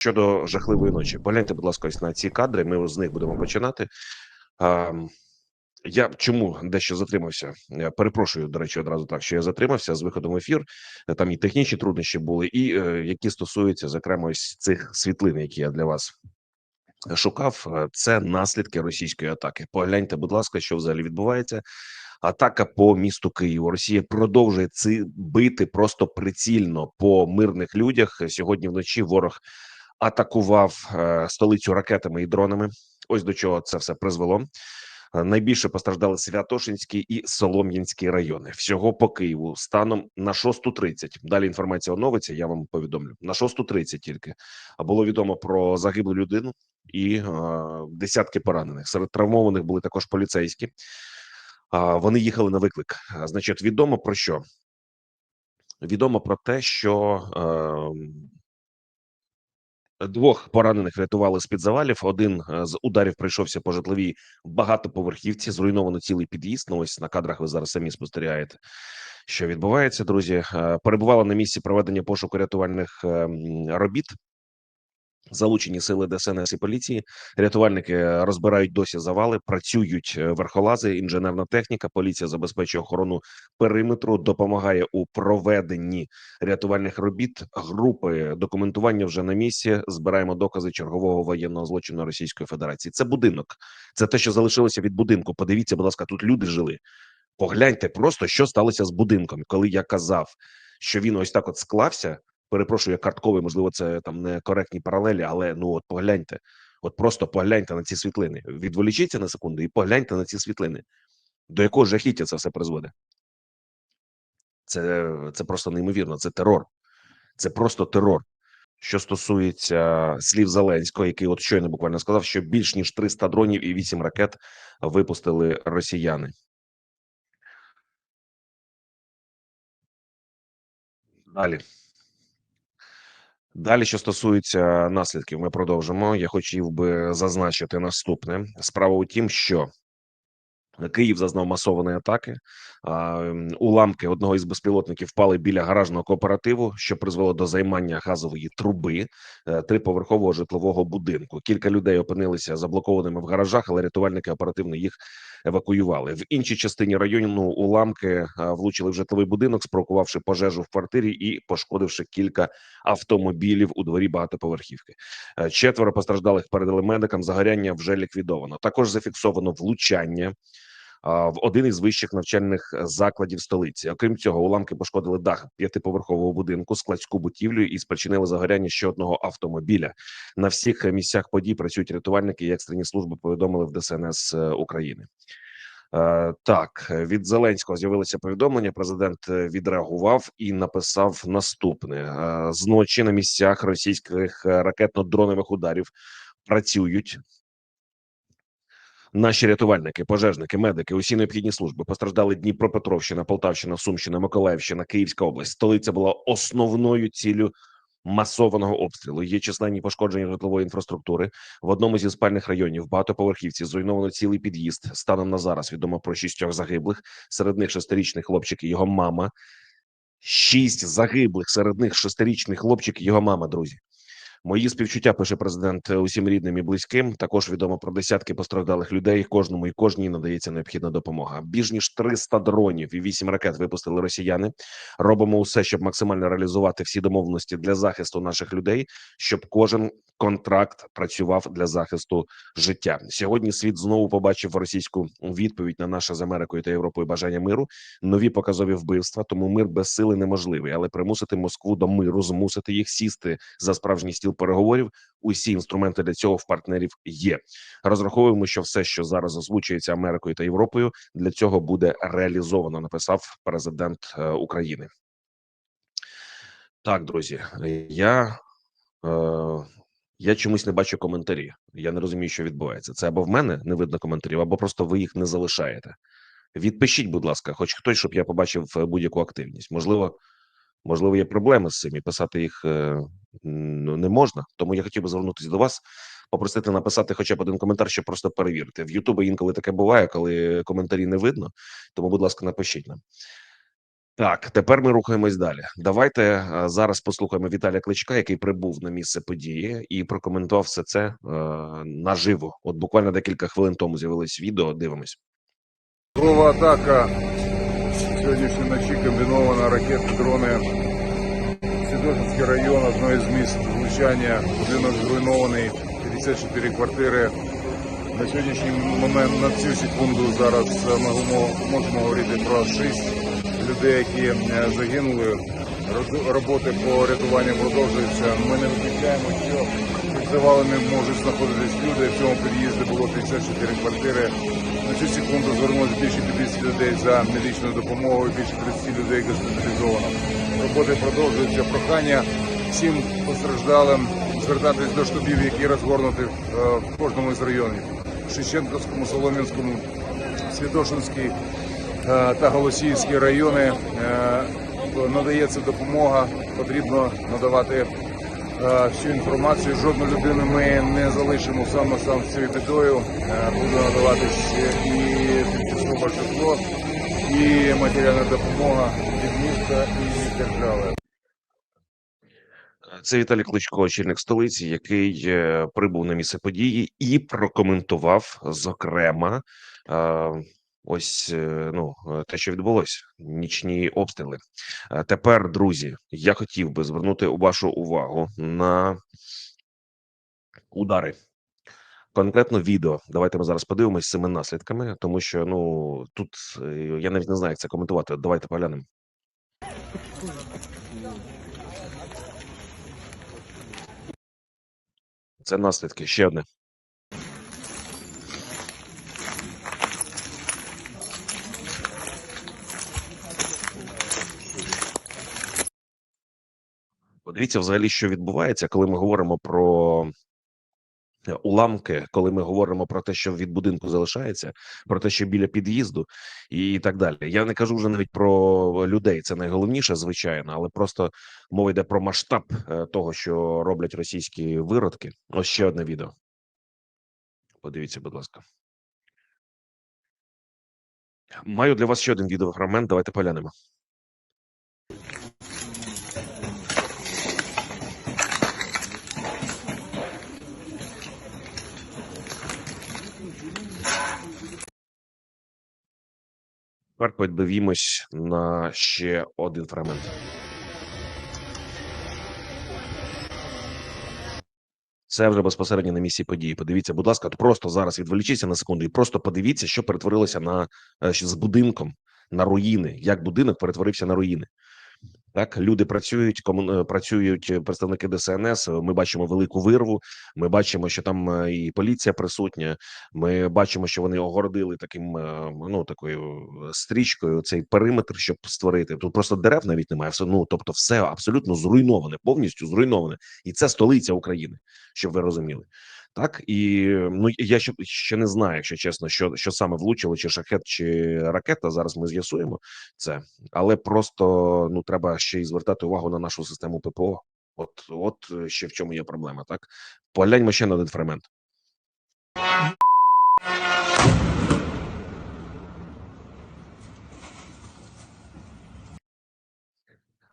щодо жахливої ночі. Погляньте, будь ласка, ось на ці кадри. Ми з них будемо починати. А, я чому дещо затримався? Я перепрошую, до речі, одразу так, що я затримався з виходом в ефір. Там і технічні труднощі були, і е, які стосуються зокрема ось цих світлин, які я для вас шукав. Е, Це наслідки російської атаки. Погляньте, будь ласка, що взагалі відбувається. Атака по місту Києву. Росія продовжує ці бити просто прицільно по мирних людях. Сьогодні вночі ворог атакував е, столицю ракетами і дронами. Ось до чого це все призвело. Е, Найбільше постраждали Святошинський і Солом'янський райони. Всього по Києву станом на 6.30. Далі інформація оновиться. Я вам повідомлю на 6.30 тільки було відомо про загиблу людину і е, десятки поранених. Серед травмованих були також поліцейські. А вони їхали на виклик. Значить, відомо про що? Відомо про те, що е, двох поранених рятували з під завалів. Один е, з ударів прийшовся по житловій багатоповерхівці. Зруйновано цілий під'їзд. Ну ось на кадрах ви зараз самі спостерігаєте, що відбувається. Друзі, перебували перебувала на місці проведення пошуку рятувальних е, робіт. Залучені сили ДСНС і поліції, рятувальники розбирають досі завали, працюють е, верхолази, інженерна техніка. Поліція забезпечує охорону периметру, допомагає у проведенні рятувальних робіт. Групи документування вже на місці. Збираємо докази чергового воєнного злочину Російської Федерації. Це будинок, це те, що залишилося від будинку. Подивіться, будь ласка, тут люди жили. Погляньте просто, що сталося з будинком, коли я казав, що він ось так от склався. Перепрошую, я картковий, можливо, це там не коректні паралелі, але ну от погляньте, от просто погляньте на ці світлини. Відволічіться на секунду і погляньте на ці світлини. До якого жахіття це все призводить? Це, це просто неймовірно. Це терор, це просто терор. Що стосується слів Зеленського, який от щойно буквально сказав, що більш ніж 300 дронів і 8 ракет випустили росіяни. Далі. Далі, що стосується наслідків, ми продовжимо. Я хотів би зазначити наступне: справа у тім, що Київ зазнав масованої атаки. Уламки одного із безпілотників впали біля гаражного кооперативу, що призвело до займання газової труби е, триповерхового житлового будинку. Кілька людей опинилися заблокованими в гаражах, але рятувальники оперативно їх евакуювали. В іншій частині району уламки е, влучили в житловий будинок, спровокувавши пожежу в квартирі і пошкодивши кілька автомобілів у дворі багатоповерхівки. Е, Четверо постраждалих передали медикам. Загоряння вже ліквідовано. Також зафіксовано влучання в один із вищих навчальних закладів столиці. Окрім цього, уламки пошкодили дах п'ятиповерхового будинку, складську будівлю і спричинили загоряння ще одного автомобіля. На всіх місцях подій працюють рятувальники і екстрені служби. Повідомили в ДСНС е, України. Е, Так, від Зеленського з'явилося повідомлення. Президент е, відреагував і написав наступне: Е, зночі на місцях російських е, ракетно-дронових ударів працюють Наші рятувальники, пожежники, медики, усі необхідні служби постраждали Дніпропетровщина, Полтавщина, Сумщина, Миколаївщина, Київська область. Столиця була основною ціллю масованого обстрілу. Є численні пошкодження житлової інфраструктури в одному зі спальних районів. Багатоповерхівці зруйновано цілий під'їзд. Станом на зараз відомо про шістьох загиблих. Серед них шестирічний хлопчик і його мама. Шість загиблих серед них шестирічний хлопчик і його мама. Друзі. Мої співчуття пише президент е, усім рідним і близьким. Також відомо про десятки постраждалих людей. Кожному і кожній надається необхідна допомога. Більш ніж 300 дронів і 8 ракет випустили росіяни. Робимо усе, щоб максимально реалізувати всі домовленості для захисту наших людей, щоб кожен контракт працював для захисту життя. Сьогодні світ знову побачив російську відповідь на наше з Америкою та Європою бажання миру. Нові показові вбивства. Тому мир без сили неможливий, але примусити Москву до миру, змусити їх сісти за справжній стіл переговорів. Усі інструменти для цього в партнерів є. Розраховуємо, що все, що зараз озвучується Америкою та Європою, для цього буде реалізовано. Написав президент е, України. Так, друзі, я. Е, я чомусь не бачу коментарі. Я не розумію, що відбувається. Це або в мене не видно коментарів, або просто ви їх не залишаєте. Відпишіть, будь ласка, хоч хтось, щоб я побачив е, будь-яку активність. Можливо, можливо, є проблеми з цим і писати їх е, не можна. Тому я хотів би звернутися до вас, попросити написати хоча б один коментар, щоб просто перевірити. В Ютубі інколи таке буває, коли коментарі не видно. Тому, будь ласка, напишіть нам. Так, тепер ми рухаємось далі. Давайте е, зараз послухаємо Віталія Кличка, який прибув на місце події і прокоментував все це е, наживо. От буквально декілька хвилин тому з'явилось відео. Дивимось. Дрова атака. Сьогоднішньої вночі комбінована ракети, дрони. Свідошинський район, одне з міст влучання. Будинок зруйнований, 54 квартири. На сьогоднішній момент, на цю секунду, зараз е, ми можемо говорити про 6 людей, які е, загинули. Роботи по рятуванню продовжуються. Ми не виключаємо, що під завалами можуть знаходитись люди. В цьому під'їзді було 54 квартири. Цю секунду звернулося більше 50 людей за медичною допомогою, більше 30 людей госпіталізовано. Роботи продовжуються. Прохання всім постраждалим звертатись до штабів, які розгорнуті е, в кожному з районів. Шевченківському, Солом'янському, Святошинський е, та Голосіївські райони е, надається допомога. Потрібно надавати всю інформацію. Жодну людину ми не залишимо саме сам з цією бідою. Е, Буде надавати ще і тимчасове житло, і матеріальна допомога від міста і держави. Це Віталій Кличко, очільник столиці, який е, прибув на місце події і прокоментував зокрема. Ось е, ну е, те, що відбулося, нічні обстріли. Е, Тепер, друзі, я хотів би звернути вашу увагу на удари. Конкретно відео. Давайте ми зараз подивимось з цими наслідками, тому що ну тут я навіть не знаю, як це коментувати. Давайте поглянемо. Це наслідки. Ще одне. Подивіться взагалі, що відбувається, коли ми говоримо про е, уламки, коли ми говоримо про те, що від будинку залишається, про те, що біля під'їзду, і так далі. Я не кажу вже навіть про людей. Це найголовніше, звичайно, але просто мова йде про масштаб е, того, що роблять російські виродки. Ось ще одне відео. Подивіться, будь ласка. Маю для вас ще один відеофрагмент. Давайте поглянемо. Тепер подивімось на ще один фрагмент. Це вже безпосередньо на місці події. Подивіться, будь ласка, просто зараз відволічіться на секунду і просто подивіться, що перетворилося на е, з будинком на руїни. Як будинок перетворився на руїни. Так, люди працюють, кому е, працюють е, представники ДСНС. е, Ми бачимо велику вирву. Ми бачимо, що там і поліція присутня. Ми бачимо, що вони огородили таким ну такою стрічкою цей периметр, щоб створити. Тут просто дерев навіть немає. Все ну тобто, все абсолютно зруйноване, повністю зруйноване, і це столиця України, щоб ви розуміли. Так і ну я ще, ще не знаю, якщо чесно, що що саме влучило, чи шахет, чи ракета. Зараз ми з'ясуємо це, але просто ну треба ще й звертати увагу на нашу систему ППО. От, от е, ще в чому є проблема. Так погляньмо ще на один фрагмент.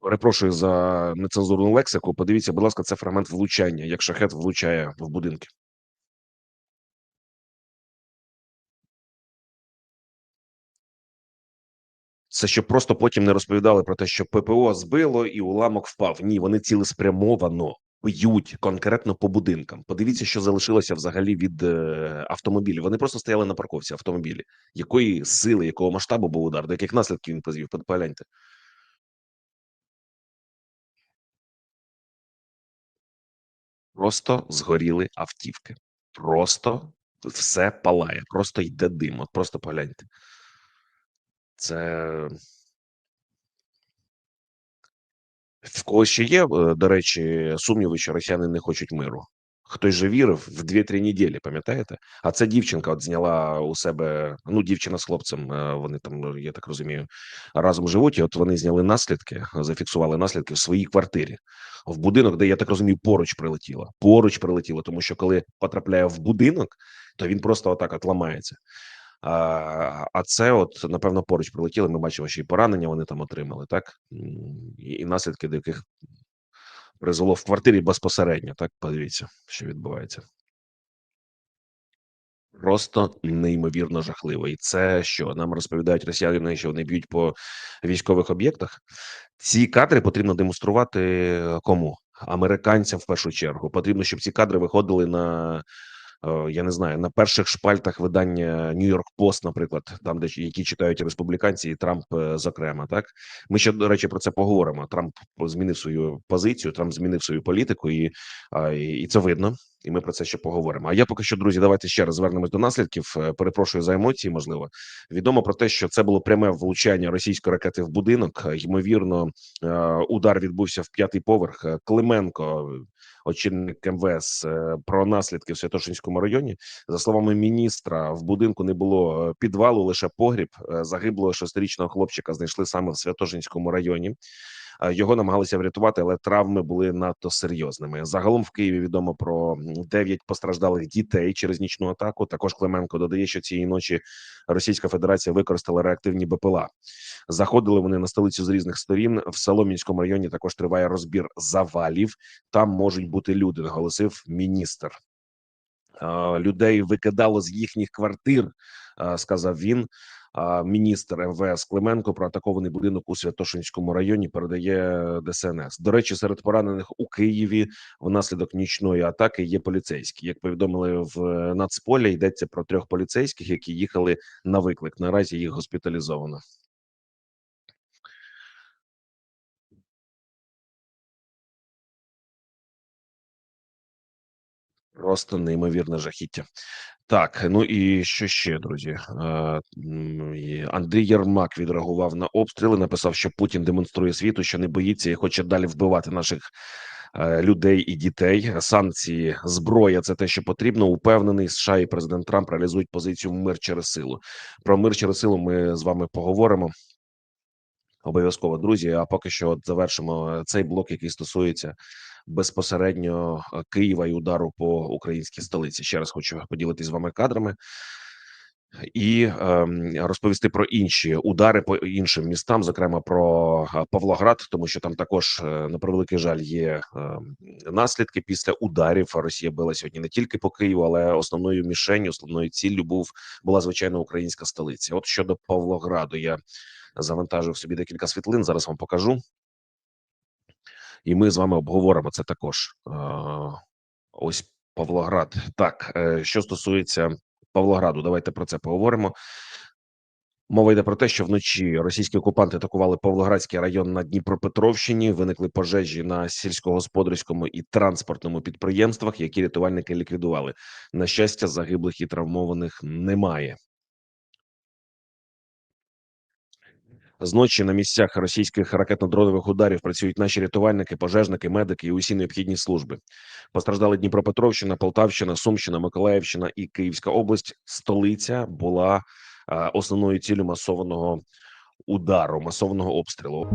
Перепрошую за нецензурну лексику. Подивіться, будь ласка, це фрагмент влучання, як шахет влучає в будинки. Це щоб просто потім не розповідали про те, що ППО збило і уламок впав. Ні, вони цілеспрямовано б'ють конкретно по будинкам. Подивіться, що залишилося взагалі від е, автомобілів. Вони просто стояли на парковці автомобілі. Якої сили, якого масштабу був удар, до яких наслідків він призвів? Погляньте. Просто згоріли автівки. Просто все палає, просто йде дим. От просто погляньте. Це в когось ще є, е, до речі, сумніви, що росіяни не хочуть миру. Хтось же вірив в 2-3 неділі, пам'ятаєте? А ця дівчинка от зняла у себе. Ну, дівчина з хлопцем. е, Вони там, я так розумію, разом живуть. І от вони зняли наслідки, зафіксували наслідки в своїй квартирі, в будинок, де я так розумію, поруч прилетіло. Поруч прилетіло, тому що коли потрапляє в будинок, то він просто отак от ламається. А, це, от напевно, поруч прилетіли. Ми бачимо, що і поранення вони там отримали, так і, наслідки, до яких призвело в квартирі безпосередньо. Так, подивіться, що відбувається. Просто неймовірно жахливо, і це що нам розповідають росіяни, що вони б'ють по військових об'єктах. Ці кадри потрібно демонструвати кому американцям в першу чергу. Потрібно, щоб ці кадри виходили на я не знаю на перших шпальтах видання Нью-Йорк Пост, наприклад, там, де які читають республіканці, і Трамп, е, зокрема, так ми ще до речі про це поговоримо. Трамп змінив свою позицію, Трамп змінив свою політику, і, і, це видно. І ми про це ще поговоримо. А я поки що, друзі, давайте ще раз звернемось до наслідків. Е, Перепрошую за емоції. Можливо, відомо про те, що це було пряме влучання російської ракети в будинок. Ймовірно, е, удар відбувся в п'ятий поверх. Клименко, очільник МВС, е, про наслідки в Святошинському районі. За словами міністра, в будинку не було е, підвалу, лише погріб. Е, Загиблого шестирічного хлопчика знайшли саме в Святошинському районі. Е, Його намагалися врятувати, але травми були надто серйозними. Загалом в Києві відомо про 9 постраждалих дітей через нічну атаку. Також Клименко додає, що цієї ночі Російська Федерація використала реактивні БПЛА. Заходили вони на столицю з різних сторін. В Солом'янському районі також триває розбір завалів. Там можуть бути люди, наголосив міністр. Е, Людей викидало з їхніх квартир, е, сказав він. Міністр МВС Клименко про атакований будинок у Святошинському районі передає ДСНС. До речі, серед поранених у Києві внаслідок нічної атаки є поліцейські. Як повідомили в е, Нацполі, йдеться про трьох поліцейських, які їхали на виклик. Наразі їх госпіталізовано. Просто неймовірне жахіття. Так, ну і що ще, друзі? Е, Андрій Єрмак відреагував на обстріли. Написав, що Путін демонструє світу, що не боїться і хоче далі вбивати наших е, людей і дітей. Санкції, зброя це те, що потрібно. Упевнений, США і президент Трамп реалізують позицію мир через силу. Про мир через силу ми з вами поговоримо. Обов'язково, друзі. А поки що от завершимо е, цей блок, який стосується безпосередньо е, Києва і удару по українській столиці. Ще раз хочу поділитися з вами кадрами і ем, розповісти про інші удари по іншим містам, зокрема про е, Павлоград, тому що там також е, на превеликий жаль є ем, наслідки після ударів. Росія била сьогодні не тільки по Києву, але основною мішенью, основною ціллю був була звичайно українська столиця. От щодо Павлограду, я завантажив собі декілька світлин. Зараз вам покажу. І ми з вами обговоримо це також. Ось Павлоград. Так, е, що стосується Павлограду, давайте про це поговоримо. Мова йде про те, що вночі російські окупанти атакували Павлоградський район на Дніпропетровщині. Виникли пожежі на сільськогосподарському і транспортному підприємствах, які рятувальники ліквідували. На щастя, загиблих і травмованих немає. Зночі на місцях російських ракетно-дронових ударів працюють наші рятувальники, пожежники, медики і усі необхідні служби. Постраждали Дніпропетровщина, Полтавщина, Сумщина, Миколаївщина і Київська область. Столиця була е, основною ціллю масованого удару, масованого обстрілу.